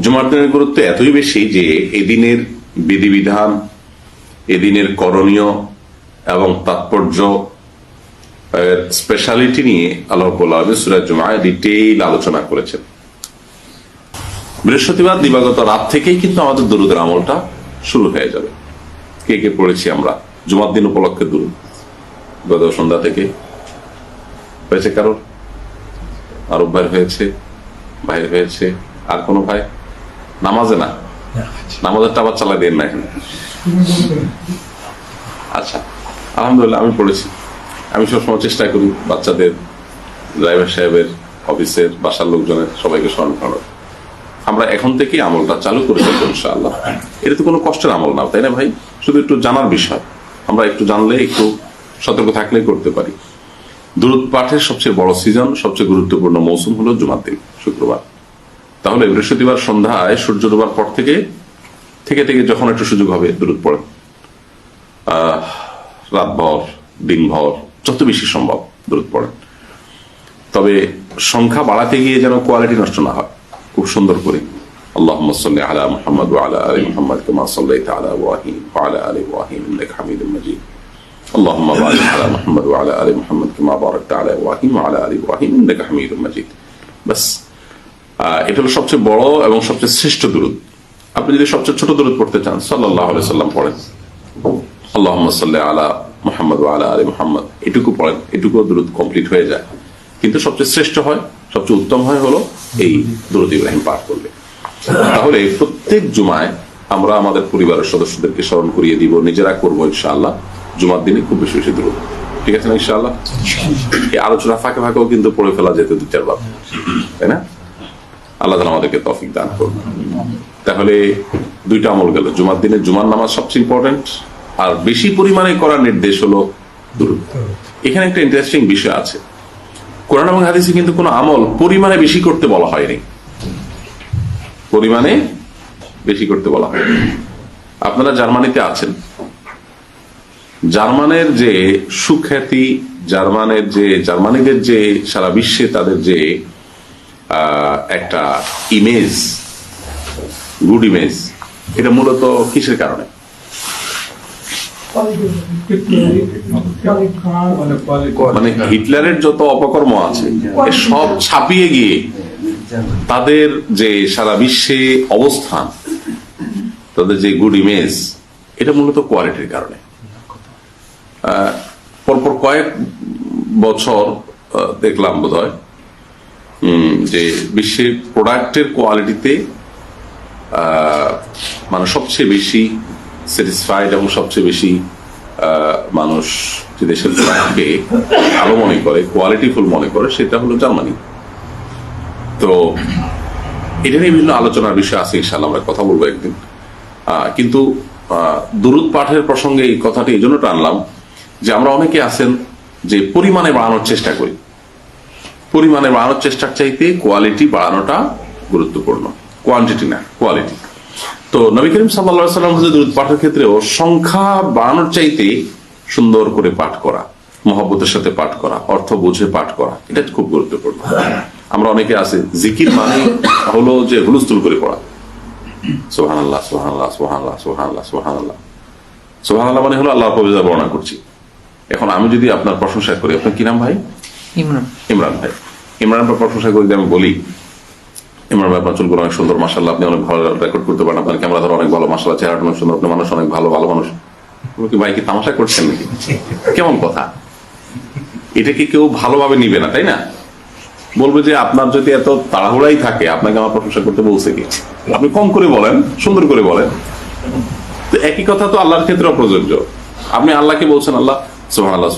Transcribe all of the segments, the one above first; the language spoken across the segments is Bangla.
জুমার দিনের গুরুত্ব এতই বেশি যে এদিনের বিধিবিধান, এদিনের করণীয় এবং তাৎপর্য স্পেশালিটি নিয়ে আল্লাহ আলমী সুরাজ জুমায় ডিটেইল আলোচনা করেছেন। বৃহস্পতিবার দিবাগত রাত থেকেই কিন্তু আমাদের দরুদের আমলটা শুরু হয়ে যাবে। কে কে পড়েছি আমরা? জুমার দিন উপলক্ষে দরুদ। গত সন্ধ্যা থেকে। হয়েছে কারোর? আরব ভাই হয়েছে ভাই হয়েছে, আর কোনো ভাই? নামাজে না? নামাজেরটা আবার চালাই দেন না এখানে। আচ্ছা আলহামদুলিল্লাহ আমি পড়েছি। আমি সবসময় চেষ্টা করি বাচ্চাদের ড্রাইভার সাহেবের অফিসের বাসার লোকজনের সবাইকে স্মরণ করার। আমরা এখন থেকে আমলটা চালু করে দেবো ইনশাআল্লাহ। এটা তো কোনো কষ্টের আমল না তাই না ভাই? শুধু একটু জানার বিষয়। আমরা একটু জানলে একটু সতর্ক থাকলেই করতে পারি। দূরত পাঠের সবচেয়ে বড় সিজন সবচেয়ে গুরুত্বপূর্ণ মৌসুম হলো জুমার দিন শুক্রবার। তাহলে বৃহস্পতিবার সন্ধ্যায় সূর্য ডোবার পর থেকে থেকে থেকে যখন একটু সুযোগ হবে দূরত পড়েন আহ, রাতভর দিনভর যত বেশি সম্ভব দূরত পড়েন তবে সংখ্যা বাড়াতে গিয়ে যেন কোয়ালিটি নষ্ট না হয় খুব সুন্দর করে اللهم صل على محمد وعلى ال محمد كما صليت على ابراهيم وعلى ال ابراهيم انك حميد مجيد اللهم بارك على محمد وعلى ال محمد كما باركت على ابراهيم وعلى ال ابراهيم انك حميد مجيد بس আহ, এটা হলো সবচেয়ে বড় এবং সবচেয়ে শ্রেষ্ঠ দূরত আপনি যদি সবচেয়ে ছোট দূরত পড়তে চান সাল্লাহ সাল্লাম পড়েন। আল্লাহ সাল্লাহ আলা মোহাম্মদ আলা আলী মোহাম্মদ। এটুকু পড়েন এটুকু দূরত কমপ্লিট হয়ে যায়। কিন্তু সবচেয়ে শ্রেষ্ঠ হয়, সবচেয়ে উত্তম হয় হলো এই দূরত ইব্রাহিম পাঠ করলে। তাহলে প্রত্যেক জুমায় আমরা আমাদের পরিবারের সদস্যদেরকে স্মরণ করিয়ে দিব, নিজেরা করব ইনশাআল্লাহ। জুমার দিনে খুব বেশি বেশি দূরত ঠিক আছে না ইনশাআল্লাহ? এই আলোচনা ফাঁকে ফাঁকেও কিন্তু পড়ে ফেলা যেত দু চারবার তাই না? আল্লাহ আমাদেরকে তফিক দান করুন। তাহলে দুইটা আমল গেল, জুমার দিনে জুমার নামাজ সবচেয়ে ইম্পর্টেন্ট আর বেশি পরিমাণে করার নির্দেশ হলো এখানে একটা ইন্টারেস্টিং বিষয় আছে। কোরআন এবং হাদিসে কিন্তু কোনো আমল পরিমাণে বেশি করতে বলা হয়নি। পরিমাণে বেশি করতে বলা হয়। আপনারা জার্মানিতে আছেন। জার্মানের যে সুখ্যাতি, জার্মানের যে, জার্মানিদের যে সারা বিশ্বে তাদের যে একটা ইমেজ গুড ইমেজ এটা মূলত কিসের কারণে? মানে হিটলারের যত অপকর্ম আছে সব ছাপিয়ে গিয়ে তাদের যে সারা বিশ্বে অবস্থান, তাদের যে গুড ইমেজ এটা মূলত কোয়ালিটির কারণে। পরপর কয়েক বছর দেখলাম বোধ হয় যে বিশ্বে প্রোডাক্টের কোয়ালিটিতে মানে সবচেয়ে বেশি স্যাটিসফাইড এবং সবচেয়ে বেশি মানুষ যে দেশের প্রোডাক্টকে ভালো মনে করে কোয়ালিটিফুল মনে করে, সেটা হলো জার্মানি। তো এটা নিয়ে বিভিন্ন আলোচনার বিষয় আছে ইনশাল্লাহ আমরা কথা বলব একদিন। কিন্তু দুরুদ পাঠের প্রসঙ্গে এই কথাটি এই জন্য টানলাম যে আমরা অনেকে আছেন যে পরিমাণে বাড়ানোর চেষ্টা করি। পরিমাণে বাড়ানোর চেষ্টার চাইতে কোয়ালিটি বাড়ানোটা গুরুত্বপূর্ণ। কোয়ান্টিটি না কোয়ালিটি তো নবী করিম সাল্লা সাল্লাম পাঠের ক্ষেত্রেও সংখ্যা বাড়ানোর চাইতে সুন্দর করে পাঠ করা, মহব্বতের সাথে পাঠ করা, অর্থ বুঝে পাঠ করা, এটা খুব গুরুত্বপূর্ণ। আমরা অনেকে আছে, জিকির মানে হলো যে হুলস্থুল করে পড়া। সোহান আল্লাহ সোহান আল্লাহ সোহান আল্লাহ সোহান আল্লাহ সোহান আল্লাহ সোহান আল্লাহ মানে হলো আল্লাহ পবিত্র বর্ণনা করছি। এখন আমি যদি আপনার প্রশংসা করি, আপনার কি নাম ভাই? ইমরান। ভাই। ইমরান আমি বলি, ইমরান ভাই আপনার অনেক সুন্দর মাসাল্লাহ আপনি অনেক ভালো রেকর্ড করতে পারেন। আপনার ক্যামেরা ধর অনেক ভালো মাসাল্লাহ অনেক সুন্দর মানুষ অনেক ভালো ভালো মানুষ। কি ভাই কি তামাশা করছেন নাকি? কেমন কথা? এটা কি কেউ ভালোভাবে নিবে না, তাই না? বলবে যে আপনার যদি এত তাড়াহুড়াই থাকে, আপনাকে আমার প্রশংসা করতে বলছে কি? আপনি কম করে বলেন, সুন্দর করে বলেন। তো একই কথা তো আল্লাহর ক্ষেত্রে প্রযোজ্য আপনি আল্লাহকে বলছেন, আল্লাহ আমাদের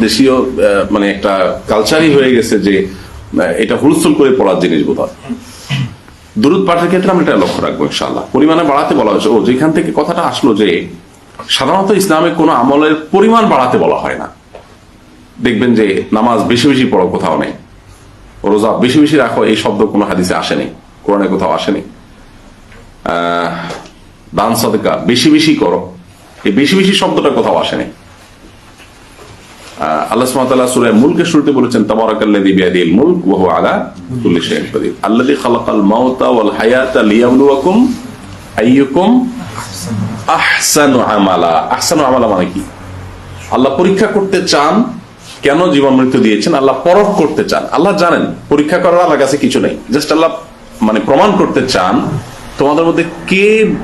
দেশীয় মানে একটা কালচারই হয়ে গেছে যে এটা হুলস্থুল করে পড়ার জিনিস বোধ হয় দূরত পাঠের ক্ষেত্রে আমরা এটা লক্ষ্য রাখব ইনশাল্লাহ পরিমাণে বাড়াতে বলা হয়েছে। ও যেখান থেকে কথাটা আসলো যে, সাধারণত ইসলামে কোনো আমলের পরিমাণ বাড়াতে বলা হয় না। দেখবেন যে নামাজ বেশি বেশি পড়ো, কোথাও নেই। রোজা বেশি বেশি রাখো, এই শব্দ কোনো হাদিসে আসেনি, কোরআনে কোথাও আসেনি। দান সদকা বেশি বেশি করো। এই বেশি বেশি শব্দটা কোথাও আসেনি। আল্লাহ মুলকের শুরুতে বলেছেন মুলক আলা কুল্লি কাদির। খালাকাল মাউতা ওয়াল হায়াতা লিয়াবলুয়াকুম আইয়ুকুম আহসানু আমালা। আহসানু আমালা মানে কি? আল্লাহ পরীক্ষা করতে চান কেন জীবন মৃত্যু দিয়েছেন? আল্লাহ পরখ করতে চান। আল্লাহ জানেন, পরীক্ষা করার আল্লাহ কাছে কিছু নেই। জাস্ট আল্লাহ মানে প্রমাণ করতে চান, তোমাদের মধ্যে কে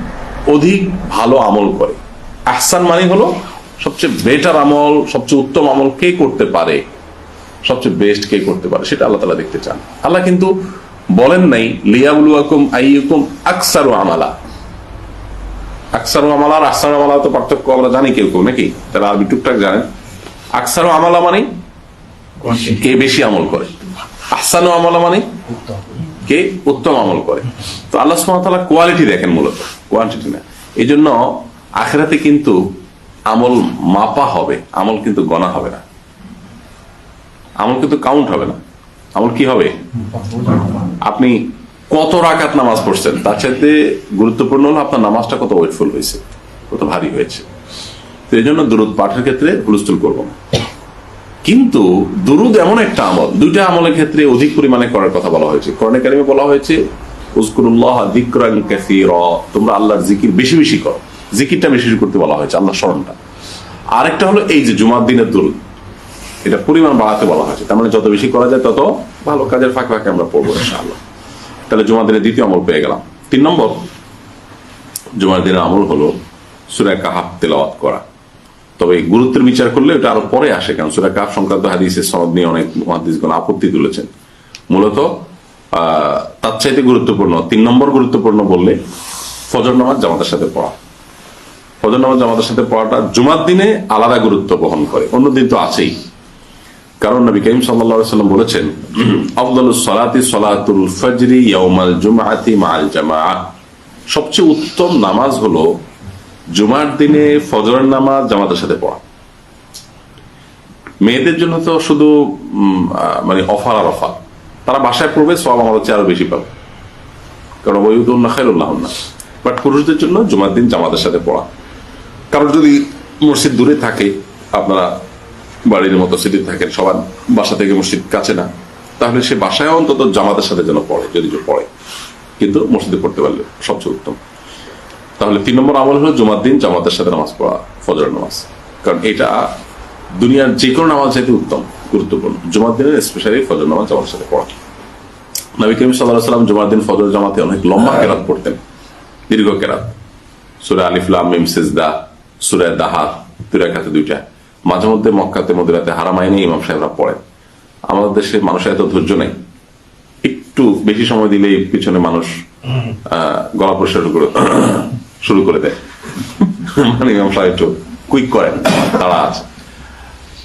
অধিক ভালো আমল করে? আহসান মানে হলো, সবচেয়ে বেটার আমল, সবচেয়ে উত্তম আমল কে করতে পারে? সবচেয়ে বেস্ট কে করতে পারে? সেটা আল্লাহ তালা দেখতে চান। আল্লাহ কিন্তু বলেন নাই, লিয়াবুলুয়াকুম আইয়ুকুম আকসারু আমালা। আকসারু আমালা আর আহসানু আমালা তো পার্থক্য আমরা জানি কেউ কেউ, নাকি? তারা আরবি টুকটাক জানেন। আকসারু আমালা মানে? কে বেশি আমল করে। আহসানু আমালা মানে? কে? উত্তম আমল করে। তো আল্লাহ সুবহানাহু কোয়ালিটি দেখেন মূলত কোয়ান্টিটি না। এই জন্য আখেরাতে কিন্তু আমল মাপা হবে আমল কিন্তু গণা হবে না। আমল কিন্তু কাউন্ট হবে না। আমল কি হবে? আপনি কত রাকাত নামাজ পড়ছেন তার চাইতে গুরুত্বপূর্ণ হলো আপনার নামাজটা কত ওয়েটফুল হয়েছে কত ভারী হয়েছে। তো এই জন্য দুরুদ পাঠের ক্ষেত্রে হুলস্থুল করব না। কিন্তু দুরুদ এমন একটা আমল, দুইটা আমলের ক্ষেত্রে অধিক পরিমাণে করার কথা বলা হয়েছে। করণে কারিমে বলা হয়েছে উজকুরুল্লাহ কাসীরা তোমরা আল্লাহর জিকির বেশি বেশি করো। জিকিরটা বেশি বেশি করতে বলা হয়েছে আল্লাহ স্মরণটা। আরেকটা হলো এই যে জুমার দিনের দুরুদ, এটা পরিমাণ বাড়াতে বলা হয়েছে। তার মানে যত বেশি করা যায়, তত ভালো কাজের ফাঁকে ফাঁকে আমরা পড়ব, ইনশাআল্লাহ। তাহলে জুমার দিনের দ্বিতীয় আমল পেয়ে গেলাম। তিন নম্বর, জুমার দিনের আমল হলো সুরা কাহাব তেলাওয়াত করা। তবে গুরুত্বের বিচার করলে এটা আরও পরে আসে, কারণ সুরা কাহাব সংক্রান্ত হাদিসের সনদ নিয়ে অনেক মহাদিসগণ আপত্তি তুলেছেন। মূলত তার চাইতে গুরুত্বপূর্ণ, তিন নম্বর গুরুত্বপূর্ণ বললে, ফজর নামাজ জামাতের সাথে পড়া। ফজর নামাজ জামাতের সাথে পড়াটা জুমার দিনে আলাদা গুরুত্ব বহন করে অন্য দিন তো আছেই। কারণ নবী করিম সাল্লাম বলেছেন আফদালুস সালাতি সালাতুল ফজরি ইয়াউমাল জুমআতি মাআল জামাআহ সবচেয়ে উত্তম নামাজ হলো জুমার দিনে ফজরের নামাজ জামাতের সাথে পড়া। মেয়েদের জন্য তো শুধু মানে অফার আর অফার। তারা বাসায় পড়বে সব আমাদের চেয়ে আরও বেশি পাবে। কারণ ওই উদ্দুল্লাহ খাইরুল্লাহ না। বাট পুরুষদের জন্য জুমার দিন জামাতের সাথে পড়া। কারণ যদি মসজিদ দূরে থাকে, আপনারা বাড়ির মতো সিটি থাকেন, সবার বাসা থেকে মসজিদ কাছে না, তাহলে সে বাসায় অন্তত জামাতের সাথে যেন পড়ে, যদি পড়ে। কিন্তু মসজিদে পড়তে পারলে সবচেয়ে উত্তম। তাহলে তিন নম্বর আমল হলো জুমার দিন জামাতের সাথে নামাজ পড়া ফজর নামাজ। কারণ এটা দুনিয়ার যে কোনো নামাজ চাইতে উত্তম, গুরুত্বপূর্ণ। জুমার দিনের স্পেশালি ফজর নামাজ জামাতের সাথে পড়া। নবী করিম সাল্লাহ সাল্লাম জুমার দিন ফজর জামাতে অনেক লম্বা কেরাত পড়তেন, দীর্ঘ কেরাত। সুরা আলিফলাম মিম, সেজদা, সুরা দাহাত দুই রাকাতে দুইটা। মাঝে মধ্যে মক্কাতে মদিরাতে হারামাইনে ইমাম সাহেবরা পড়েন। আমাদের দেশে মানুষের এত ধৈর্য নেই। একটু বেশি সময় দিলেই পিছনে মানুষ গলা প্রসার করে শুরু করে দেয়। মানে ইমাম একটু কুইক করেন, তারা আছে।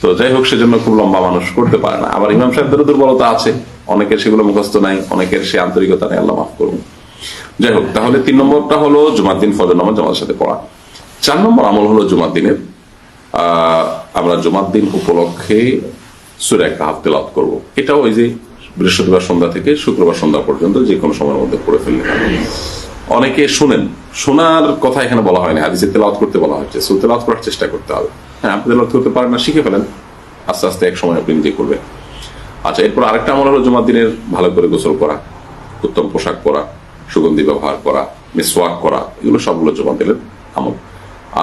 তো যাই হোক, সেজন্য খুব লম্বা মানুষ করতে পারে না। আবার ইমাম সাহেবদেরও দুর্বলতা আছে। অনেকের সেগুলো মুখস্থ নাই, অনেকের সে আন্তরিকতা নেই, আল্লাহ মাফ করুন। যাই হোক, তাহলে তিন নম্বরটা হলো জুমার দিন, ফজর নামাজ জামাতের সাথে পড়া। চার নম্বর আমল হলো জুমার দিনের। আমরা জুমার দিন উপলক্ষে সুরে একটা হাফ তেলাত করব। এটাও ওই যে বৃহস্পতিবার সন্ধ্যা থেকে শুক্রবার সন্ধ্যা পর্যন্ত যে কোনো সময়ের মধ্যে পড়ে ফেললে। অনেকে শুনেন। শোনার কথা এখানে বলা হয়নি, হাদিসে তেলাওয়াত করতে বলা হচ্ছে সো তেলাওয়াত করার চেষ্টা করতে হবে। হ্যাঁ আপনি তেলাওয়াত করতে পারেন না, শিখে ফেলেন। আস্তে আস্তে এক সময় আপনি নিজে করবেন। আচ্ছা এরপর আরেকটা আমল হলো জুমার দিনের ভালো করে গোসল করা, উত্তম পোশাক পরা, সুগন্ধি ব্যবহার করা, মিসওয়াক করা, এগুলো সবগুলো জমা দিলেন আমল।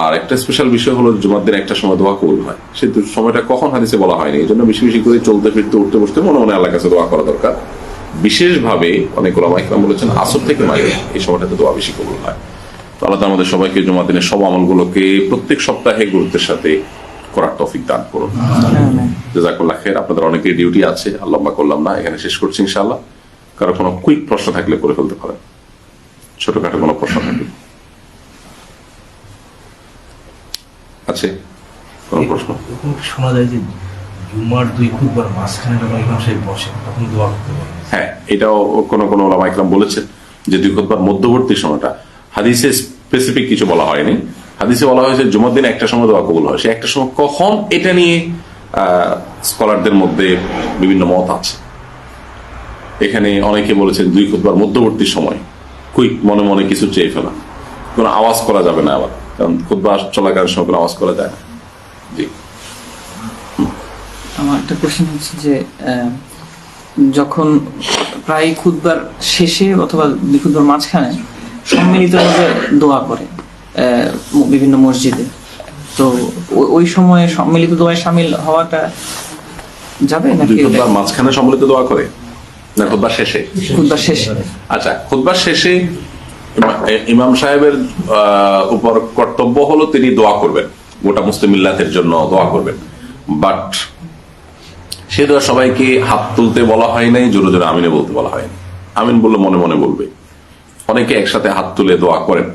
আর একটা স্পেশাল বিষয় হলো জুমার দিন একটা সময় দোয়া কবুল হয়। সে সময়টা কখন হাদিসে বলা হয়নি এই জন্য বেশি বেশি করে চলতে, ফিরতে, উঠতে, বসতে মনে মনে আল্লাহ কাছে দোয়া করা দরকার। বিশেষভাবে অনেক ওলামা ইকরাম বলেছেন আসর থেকে মাইরে এই সময়টাতে দোয়া বেশি কবুল হয়। তো আল্লাহ আমাদের সবাইকে জুমার দিনের সব আমলগুলোকে প্রত্যেক সপ্তাহে গুরুত্বের সাথে করার তৌফিক দান করুন। জাজাকুল্লাহ খের আপনাদের অনেকের ডিউটি আছে আর লম্বা করলাম না এখানে শেষ করছি ইনশাআল্লাহ। কারও কোনো কুইক প্রশ্ন থাকলে করে ফেলতে পারেন। ছোটখাটো কোনো প্রশ্ন থাকলে। আছে কোনো প্রশ্ন? শোনা যায় যে জুমার দুই খুদবার মাঝখানে যখন ইমাম সাহেব বসেন তখন দোয়া করতে পারেন। হ্যাঁ এটাও কোনো কোনো ওলামা ইকরাম বলেছেন যে দুই খুতবার মধ্যবর্তী সময়টা। হাদিসে স্পেসিফিক কিছু বলা হয়নি। হাদিসে বলা হয়েছে জুমার দিন একটা সময় দোয়া কবুল হয়। সে একটা সময় কখন এটা নিয়ে স্কলারদের মধ্যে বিভিন্ন মত আছে। এখানে অনেকে বলেছেন দুই খুতবার মধ্যবর্তী সময়। কুইক, মনে মনে কিছু চেয়ে ফেলা। কোনো আওয়াজ করা যাবে না আবার। কারণ খুদ্া চলাকালীন সময় কোনো আওয়াজ করা যায় না। জি। আমার একটা কোশ্চেন হচ্ছে যে যখন প্রায় খুদবার শেষে অথবা খুদবার মাঝখানে সম্মিলিতভাবে দোয়া করে বিভিন্ন মসজিদে। তো ওই সময়ে সম্মিলিত দোয়ায় সামিল হওয়াটা যাবে নাকি মাঝখানে সম্মিলিত দোয়া করে? না খুদ্বার শেষে? খুদবার শেষে। আচ্ছা খুদ্বার শেষে ইমাম সাহেবের উপর কর্তব্য হলো তিনি দোয়া করবেন। গোটা মুসলিম মিল্লাতের জন্য দোয়া করবেন। বাট সে দোয়া সবাইকে হাত তুলতে বলা হয় নাই, জোরে জোরে আমিনে বলতে বলা হয়নি আমিন বললে মনে মনে বলবে। অনেকে একসাথে হাত তুলে দোয়া করেন,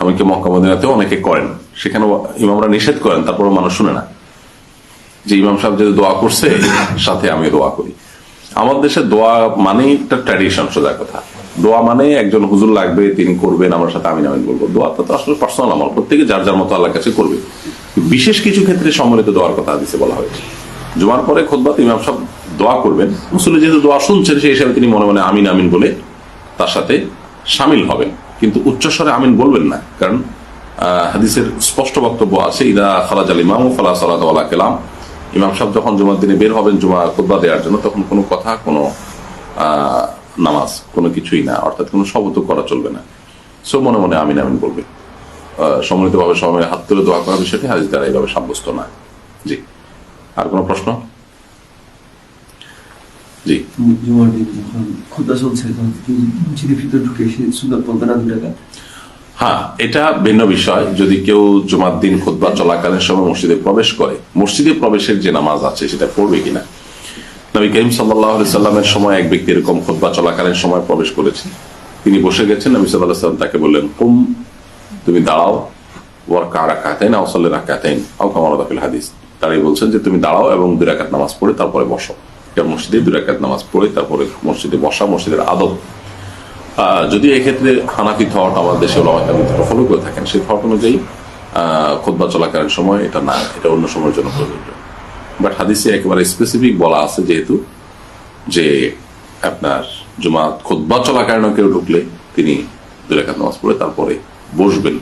এমনকি মক্কা মদিনাতেও অনেকে করেন। সেখানে ইমামরা নিষেধ করেন তারপরে মানুষ শুনে না। যে ইমাম সাহেব যদি দোয়া করছে, সাথে আমি দোয়া করি। আমার দেশে দোয়া মানেই একটা ট্র্যাডিশন সোজা কথা। দোয়া মানে একজন হুজুর লাগবে, তিনি করবেন, আমার সাথে আমি আমিন বলব। দোয়া তো আসলে পার্সোনাল আমার প্রত্যেকে যার যার মতো আল্লাহর কাছে করবে। বিশেষ কিছু ক্ষেত্রে সম্মিলিত দোয়ার কথা দিতে বলা হয়েছে। জুমার পরে খোদবাত ইমাম সাহেব দোয়া করবেন। মুসলিম যেহেতু দোয়া শুনছেন, সেই হিসাবে তিনি মনে মনে আমিন আমিন বলে তার সাথে সামিল হবেন। কিন্তু উচ্চস্বরে আমিন বলবেন না, কারণ হাদিসের স্পষ্ট বক্তব্য আছে, ইদা খারাজ আল ইমাম ফালা সালাত ওয়ালা কেলাম। ইমাম সাহেব যখন জুমার দিনে বের হবেন, জুমা খোদবা দেওয়ার জন্য, তখন কোনো কথা, কোনো নামাজ, কোনো কিছুই না, অর্থাৎ কোনো শব্দ করা চলবে না। সো মনে মনে আমিন আমিন বলবে। সম্মিলিতভাবে সবাই হাত তুলে দোয়া করা বিষয়টি হাদিস দ্বারা এইভাবে সাব্যস্ত না। জি। আর কোনো প্রশ্ন? খুদা হ্যাঁ এটা ভিন্ন বিষয়। যদি কেউ জুমার দিন খুতবা চলাকালীন সময় মসজিদে প্রবেশ করে, মসজিদে প্রবেশের যে নামাজ আছে, সেটা পড়বে কিনা? নবী করিম সাল্লাহ সাল্লামের সময় এক ব্যক্তি এরকম খুতবা চলাকালীন সময় প্রবেশ করেছে। তিনি বসে গেছেন, নবী সাল্লাহ সাল্লাম তাকে বললেন, কুম, তুমি দাঁড়াও। ওর কা রাখাতেন আওসাল্লে রাখাতেন আও কামালাদাফিল হাদিস। তারাই বলছেন যে তুমি দাঁড়াও এবং দুই রাকাত নামাজ পড়ে তারপরে বসো। মসজিদে দুই রাকাত নামাজ পড়ে তারপরে মসজিদে বসা, মসজিদের আদব। যদি এক্ষেত্রে হানাফি থট আমাদের দেশে ফলো করে থাকেন, সেই থট অনুযায়ী খোদবা চলাকালীন সময় এটা না, এটা অন্য সময়ের জন্য প্রযোজ্য। বাট হাদিসে একেবারে স্পেসিফিক বলা আছে যেহেতু, যে আপনার জুমা খোদবা চলাকালীন কেউ ঢুকলে তিনি দুই রেখাত নামাজ পড়ে তারপরে বসবেন।